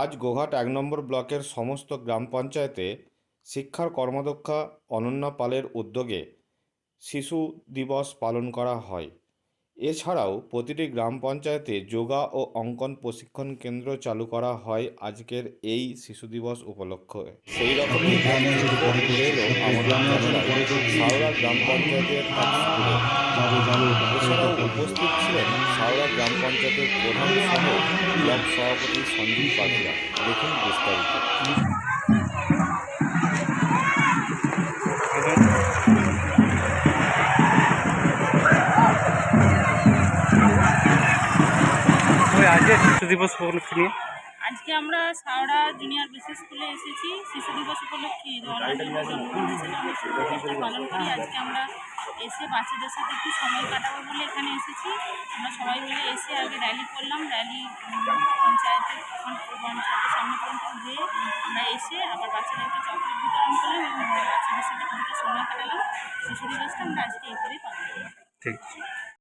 আজ গোঘাট এক নম্বর ব্লকের সমস্ত গ্রাম পঞ্চায়েতে শিক্ষার কর্মদক্ষা অনন্যা পালের উদ্যোগে শিশু দিবস পালন করা হয়। এছাড়াও প্রতিটি গ্রাম পঞ্চায়েতে যোগা ও অঙ্কন প্রশিক্ষণ কেন্দ্র চালু করা হয় আজকের এই শিশু দিবস উপলক্ষে। সেই রকমই আমাদের গ্রাম পঞ্চায়েতের উপস্থিত ছিলেন সাউরা গ্রাম পঞ্চায়েতের প্রধান সহ ব্লক সভাপতি সঞ্জীব পাখিয়া দেখুন বিস্তারিত। ওই আজকে শিশু দিবস উপলক্ষে নিয়ে? আজকে আমরা সাওড়া জুনিয়র বিশেষ স্কুলে এসেছি। শিশু দিবস উপলক্ষে পালন করি। আজকে আমরা এসে বাচ্চাদের সাথে একটু সময় কাটাবো বলে এখানে এসেছি। আমরা সবাই মিলে এসে আগে র্যালি করলাম। র্যালি পঞ্চায়েতের পঞ্চায়েতের সামনে পর্যন্ত গিয়ে আমরা এসে আবার বাচ্চাদেরকে চকলেট বিতরণ করলাম এবং বাচ্চাদের সাথে কিছুটা সময় কাটালাম। শিশু দিবসটা আমরা আজকে করেই পালন করি ঠিক।